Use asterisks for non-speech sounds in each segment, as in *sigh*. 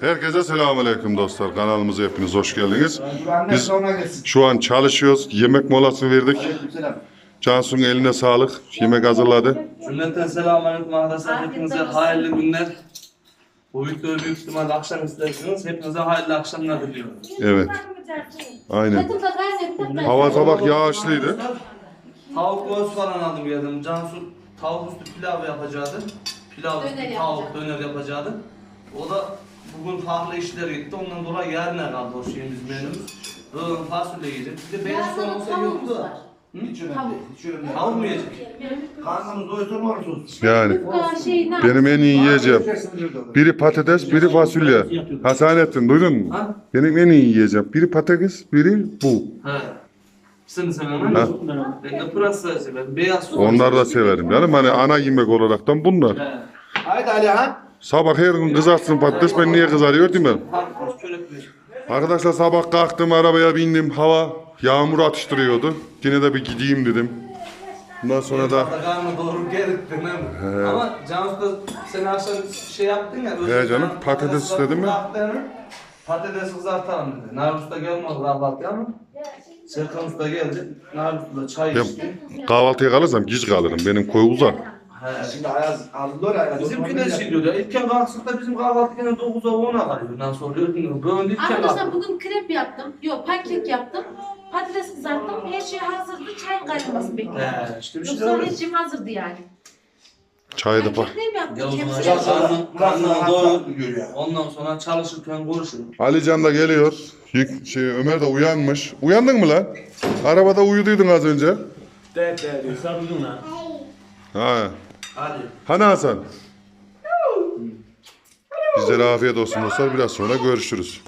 Herkese selamünaleyküm dostlar. Kanalımıza hepiniz hoş geldiniz. Biz şu an çalışıyoruz. Yemek molası verdik. Cansu'nun eline sağlık. Yemek hazırladı. Cümleten selamünaleyküm arkadaşlar. Hepinize hayırlı günler. Bu videoyu büyük ihtimalle akşam izlersiniz. Hepinize hayırlı akşamlar diliyorum. Evet. Aynen. Hava sabah yağışlıydı. Tavuk göğüs falan aldım geldim. Cansu tavuk üstü pilav yapacaktı. Pilav üstü tavuk döner yapacaktı. O da bugün farklı işler gitti. Ondan dolayı yarına kaldı o şeyimiz menümüz. Bugün fasulye yiyecek. Bir de olsa iyi olurdu da. Hiç önemli değil. Hiç önemli değil. Tavuk mu yiyecek? Karnımız doysun mu olsun? Yani benim en iyi yiyeceğim. Biri patates, biri fasulye. Hasanettin duydun mu? Ha? Benim en iyi yiyeceğim. Biri patates, biri bu. He. Seni seven Ha. Ben de pırasa severim. Beyaz soğan. Onları da severim canım. Hani ana yemek olaraktan bunlar. Haydi Alihan. Sabah her gün kızartsın patates ben niye kızarıyor değil mi? Arkadaşlar sabah kalktım arabaya bindim hava yağmur atıştırıyordu. Yine de bir gideyim dedim. Bundan sonra da Karnı doğru değil mi? Ama Cansu da sen akşam şey yaptın ya. He canım, patates istedim ya. Patates kızartalım dedi. Nar Usta gelmedi kahvaltıya ama. Serkan Usta geldi. Nar Usta da çay içti. kahvaltıya kalırsam geç kalırım. Benim koy uzak. He. Şimdi Ayaz aldılar ya. Bizimki de şey diyor ya. İlkken bizim kahvaltı gene 9'a 10'a kalıyor. Nasıl oluyor bilmiyorum. Böyle ilkken Arkadaşlar bugün krep yaptım. Yok pankek yaptım. Patates kızarttım. Her şey hazırdı. Çayın kaynamasını bekliyorum. He işte bir şey Yoksa öyle. her şeyim hazırdı yani. Çayı da bak. Mi yaptım? karnına. Ondan sonra çalışırken konuşuyor. Alican da geliyor. Yük- Şey, Ömer de uyanmış. Uyandın mı lan? Arabada uyuduydun az önce. Sarıldın lan. Ha. Hadi. Hani Hasan? Bizlere afiyet olsun dostlar. Biraz sonra görüşürüz.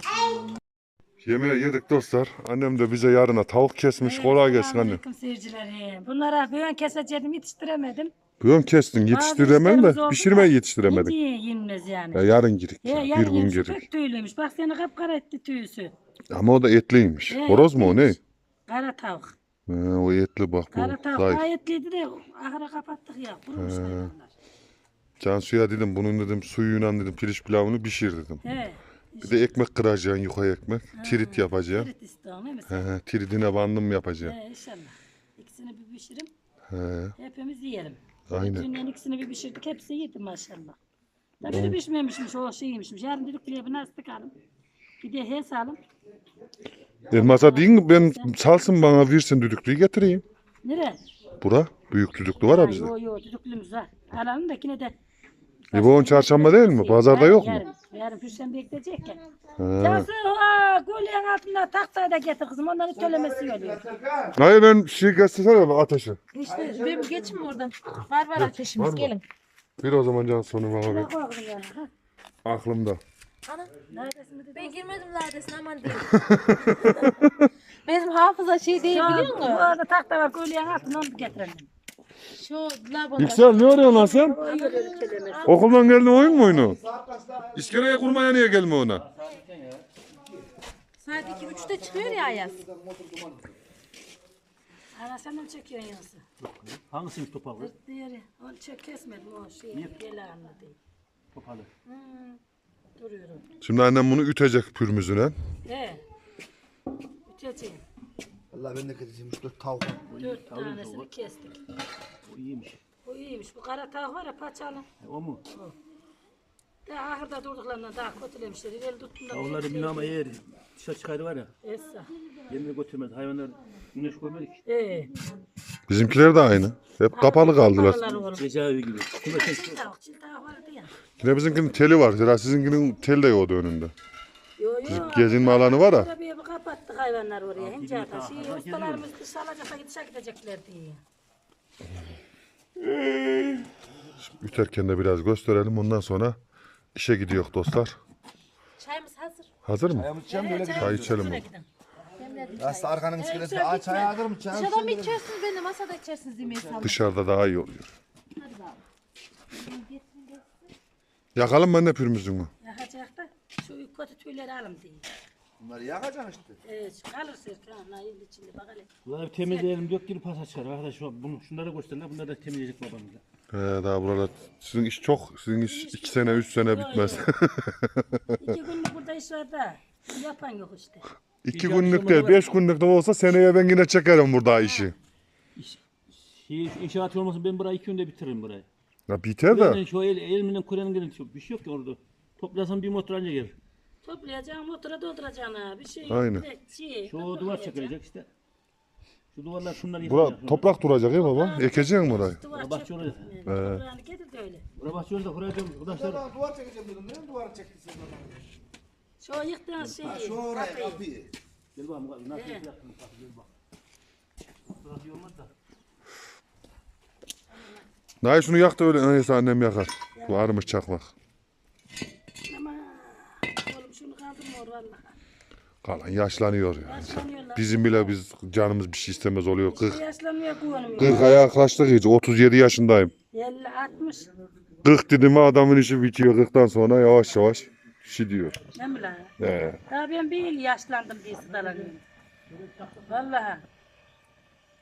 Yemeği yedik dostlar. Annem de bize yarına tavuk kesmiş. Kolay gelsin anne. Aleyküm seyircilerim. Bunlara bugün keseceğim yetiştiremedim. Bugün kestin. Yetiştiremedim işlerimiz de pişirmeyi yetiştiremedik. Hiç iyi yenmez yani. Ya yarın girik. Ya, ya, yarın bir gün girik. pek tüylüymüş. Bak seni kapkara etti tüyüsü. Ama o da etliymiş. Ya, Horoz mu o ne? Kara tavuk. Ha, o etli bak Kara bu. tavuk Zayıf. gayetliydi de ahıra kapattık ya. Kurumuş hayvanlar. Cansu'ya dedim bunun dedim suyuyla dedim pirinç pilavını pişir dedim. He. Bir de ekmek kıracaksın yuka ekmek. Tirit yapacaksın. Tirit istiyorsun değil mi He, sen? he, tiridine bandım yapacaksın. He inşallah. İkisini bir pişirim. He, Hepimiz yiyelim. aynen. Dünyanın ikisini bir pişirdik. Hepsi yedi maşallah. Tabii de pişmemişmiş. O şeymişmiş. Yarın dedik diye bir nasıl tıkalım. Bir de he salım. Elmasa deyin ben salsın bana versin düdüklüyü getireyim. Nereye? Bura büyük düdüklü var Ha, bizde. Yo yo düdüklümüz var. Alalım da yine de. E bu on çarşamba değil mi? Pazarda yok mu? Yarın, yarın Perşembe bekleyecek ya. He. Cansu aa golyen altında tahtayı da getir kızım. Onların tölemesi oluyor. Hayır ben şey göstersene bak ateşi. İşte benim geçin mi oradan? Var var ateşimiz var mı? gelin. Bir o zaman Cansu onu bana Bak. Ha, Aklımda. Ana neredesin dedi. ben girmedim ladesine aman diyeyim. *laughs* Benim hafıza şey değil biliyor Bu musun? arada tahta var golyen altında onu getirelim. Şu lavabo. Yüksel ne arıyorsun lan sen? Okuldan geldin oyun mu oyunu? İskeleye kurmaya niye gelme ona? Saat 2-3'te çıkıyor ya Ayaz. Ana sen mi çekiyorsun yansı? Hangisiymiş topalı? Diğeri. Onu çek kesmedim o şeyi. Yelanını değil. Topalı. Duruyorum. Şimdi annem bunu ütecek pürmüzüne. He. Üteceğim. Allah ben de keseceğim. Şu dört tavuk. Dört tanesini kestik. O iyiymiş. Bu iyiymiş. Bu kara tavuk var ya paçalı. E, o mu? Daha ahırda durduklarından daha kötülemişler. El tuttuğunda Onları bilmem eğer dışarı çıkarı var ya. Essa. Yerine götürmez. Hayvanlar güneş görmedik. Ee, Bizimkiler de aynı. Hep kapalı kaldılar. Cezaevi gibi. Çil tavuk, çil tavuk ya. Yine bizimkinin teli var. Zira sizinkinin tel de yoktu önünde. Yo yo. Gezinme alanı var ya. Tabii bir kapattık hayvanlar oraya. Hince. Şey, ustalarımız dış alacaksa gidecek gidecekler diye. Üterken de biraz gösterelim. Ondan sonra işe gidiyor dostlar. Çayımız hazır. Hazır mı? Çayımı içeceğim böyle Çay içelim gidin. Aslında arkanın iskelesi. Aa çay hazır mı? Çay Dışarıdan mı içersiniz ben de masada içersiniz yemeği saldım. Dışarıda daha iyi oluyor. Yakalım mı anne pürmüzünü? Yakacak da şu kötü tüyleri alın diye. Bunları yakacaksın işte. Evet, şu kalır Serkan. Nail içinde bak hele. Bunları bir temizleyelim. Dök gibi pasa çıkar. Arkadaş şu- bunu, şunları gösterler. Bunları da temizleyecek babamla. He, daha burada sizin iş çok. Sizin iş iki sene, üç sene bitmez. İki günlük burada iş var da yapan yok işte. iki günlük de, beş günlük de olsa seneye ben yine çekerim burada işi. Şey, şu inşaat olmasın ben burayı iki günde bitiririm burayı. Ya biter de. şu el, elimden kurenin gelin çok bir şey yok ki orada. Toplasam bir motor anca gelir. Toplayacağım motora dolduracağım ha. Bir şey Aynen. yok. Bir de Şey, Şu duvar çekilecek işte. Şu duvarlar şunlar Bura toprak duracak ya baba. Ekeceksin mi burayı? Duvar Bahçe çöktü. orada. Yani Toprağını getir de öyle. Bura bahçe orada kuracağım. Arkadaşlar Ben duvar çekeceğim dedim. Niye duvar çekti sen bana? Şu yıktığın şeyi. Şu oraya kapıyı. gel bakalım nasıl He. bak gel bak. Burası iyi olmaz da. Dayı şunu yak da öyle neyse annem yakar. Bu armış çakmak. Ama oğlum şunu kaldırma vallahi. Kalan yaşlanıyor ya. Yaşlanıyorlar. Bizim bile biz canımız bir şey istemez oluyor. 40, Yaşlanmıyor kullanmıyor. 40'a yaklaştık iyice. 37 yaşındayım. 50 60. 40 dedim mi adamın işi bitiyor. 40'tan sonra yavaş yavaş şey diyor. Ne mi lan? He. Daha ben bir yıl yaşlandım diye sıdalanıyorum. Vallahi.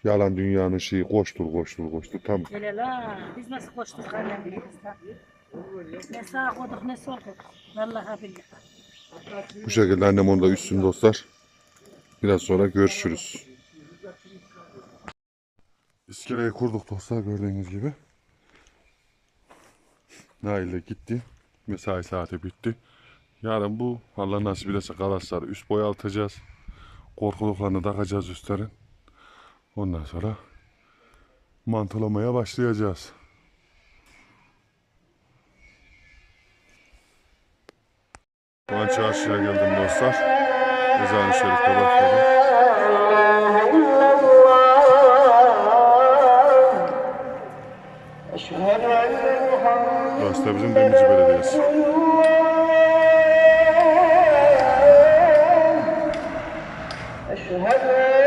Yalan dünyanın şeyi koştur koştur koştur. Tamam. Hele la. Biz nasıl koştuk annemle biz lan. Ne sağa koyduk ne sol koyduk. Vallahi billahi. Bu şekilde annem onu da üstün dostlar. Biraz sonra görüşürüz. İskeleyi kurduk dostlar gördüğünüz gibi. Nail de gitti. Mesai saati bitti. Yarın bu Allah nasip ederse kalasları üst boyaltacağız. Korkuluklarını takacağız üstlerin. Ondan sonra mantolamaya başlayacağız. Şu an çarşıya geldim dostlar. Ezan-ı Şerif'te başladım. Burası da bizim Demirci Belediyesi. أشهد أن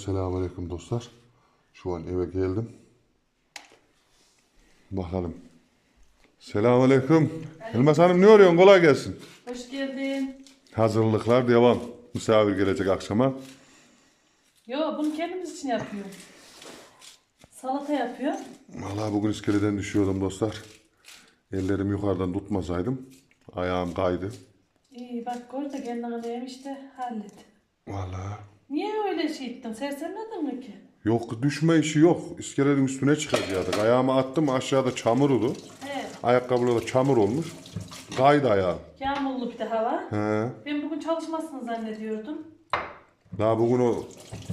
Tekrardan selamünaleyküm dostlar. Şu an eve geldim. Bakalım. Selamünaleyküm. Elmas Hanım ne arıyorsun? Kolay gelsin. Hoş geldin. Hazırlıklar devam. Misafir gelecek akşama. Yo bunu kendimiz için yapıyor. Salata yapıyor. Vallahi bugün iskeleden düşüyordum dostlar. Ellerim yukarıdan tutmasaydım. Ayağım kaydı. İyi bak gör de kendine neymiş de hallet. Vallahi. Niye öyle şey ettin? Sersemledin mi ki? Yok düşme işi yok. İskelenin üstüne çıkacaktık. Ayağımı attım aşağıda çamur oldu. He. Ayakkabılarda çamur olmuş. Kaydı ayağım. Yağmurlu bir de hava. He. Ben bugün çalışmazsın zannediyordum. Daha bugün o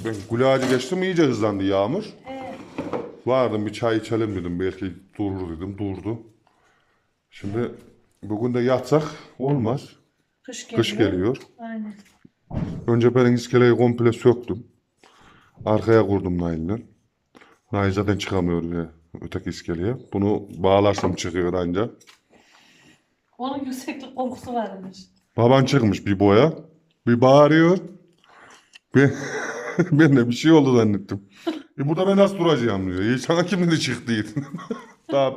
ben Gülağacı geçtim iyice hızlandı yağmur. He. Vardım bir çay içelim dedim. Belki durur dedim. Durdu. Şimdi bugün de yatsak olmaz. Kış geliyor. Kış geliyor. Aynen. Önce ben iskeleyi komple söktüm. Arkaya kurdum Nail'den. Nail zaten çıkamıyor ya, öteki iskeleye. Bunu bağlarsam çıkıyor anca. Onun yükseklik korkusu varmış. Baban çıkmış bir boya. Bir bağırıyor. Ben, *laughs* ben de bir şey oldu zannettim. E burada ben nasıl duracağım diyor. E sana kim dedi çık değil. *laughs* Daha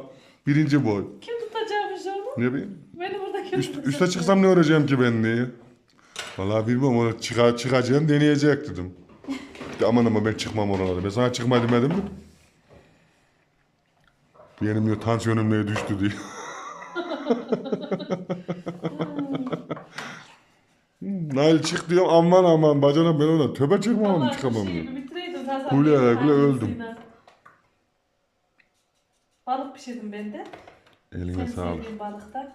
birinci boy. Kim tutacakmış onu? Ne bileyim. Beni burada kim Üst, tutacak? üste çıksam ne öğreneceğim ki ben diye. Vallahi bilmem ona çıka, çıkacağım deneyecek dedim. De aman ama ben çıkmam oralara. Ben sana çıkma demedim mi? Benim diyor tansiyonum neye düştü diye. *laughs* Nail çık diyor aman aman bacana ben ona töbe çıkmam Vallahi çıkamam şey diyor. bitireydin. Sen Güle güle öldüm. Balık pişirdim ben de. Eline Sen sağlık. balıktan.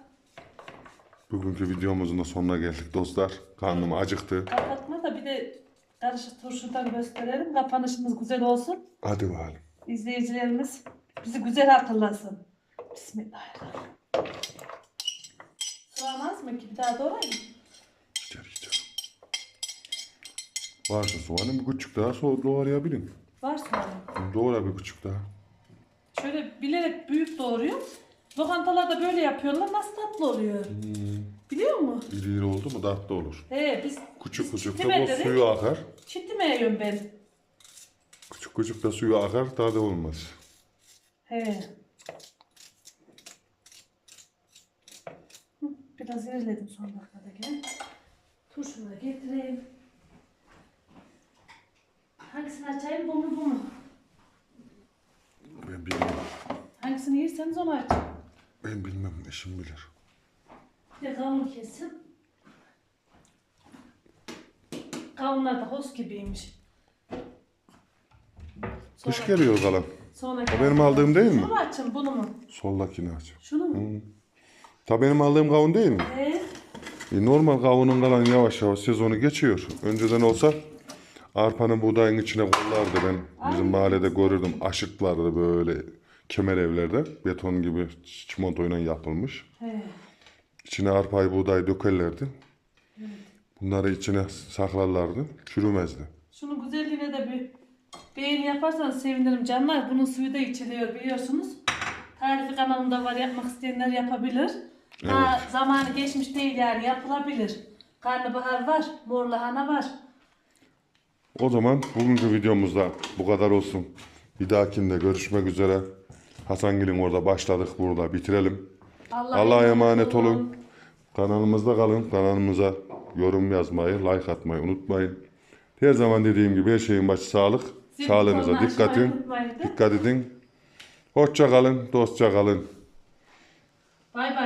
Bugünkü videomuzun da sonuna geldik dostlar. Karnım acıktı. Kapatma da bir de karışık turşudan gösterelim. Kapanışımız güzel olsun. Hadi bakalım. İzleyicilerimiz bizi güzel hatırlasın. Bismillahirrahmanirrahim. Sığamaz mı ki? Bir daha doğrayayım mı? İçeri içeri. Varsa soğanı bir küçük daha so doğrayabilirim. Var soğanım. Doğra bir küçük daha. Şöyle bilerek büyük doğruyor. Lokantalarda böyle yapıyorlar. Nasıl tatlı oluyor? Biliyor musun? İri iri oldu mu tatlı olur. He biz Küçük küçük de bu suyu akar. çitmeyiyorum ben. Küçük küçük de suyu akar tadı olmaz. He. Hı, Biraz ilerledim son dakikada gene. Turşunu da getireyim. Hangisini açayım? Bu mu bu mu? Ben bilmem. Hangisini yerseniz onu aç. Ben bilmem eşim bilir. Bir de kavun. Kavunlar da hoş gibiymiş. Kış geliyor kalan. Sonra O benim aldığım değil mi? Şunu mu açayım bunu mu? Soldakini aç. Şunu mu? Ta benim aldığım kavun değil mi? Ee, E, normal kavunun kalan yavaş yavaş sezonu geçiyor. Önceden olsa arpanın buğdayın içine kollardı ben. Bizim mahallede görürdüm. Aşıklardı böyle kemer evlerde. Beton gibi çimentoyla yapılmış. he. İçine arpayı buğdayı dökerlerdi. Bunları içine saklarlardı. Çürümezdi. Şunun güzelliğine de bir beğeni yaparsanız sevinirim canlar. Bunun suyu da içiliyor biliyorsunuz. Tarifi kanalımda var yapmak isteyenler yapabilir. Daha zamanı geçmiş değil yani yapılabilir. Karnabahar var, mor lahana var. O zaman bugünkü videomuzda bu kadar olsun. Bir dahakinde görüşmek üzere. Hasangil'in orada başladık burada bitirelim. Allah'a emanet olun. Kanalımızda kalın. Kanalımıza yorum yazmayı, like atmayı unutmayın. Her zaman dediğim gibi her şeyin başı sağlık. Zil Sağlığınıza dikkat edin. Dikkat edin. Hoşça kalın, dostça kalın. Bay bay.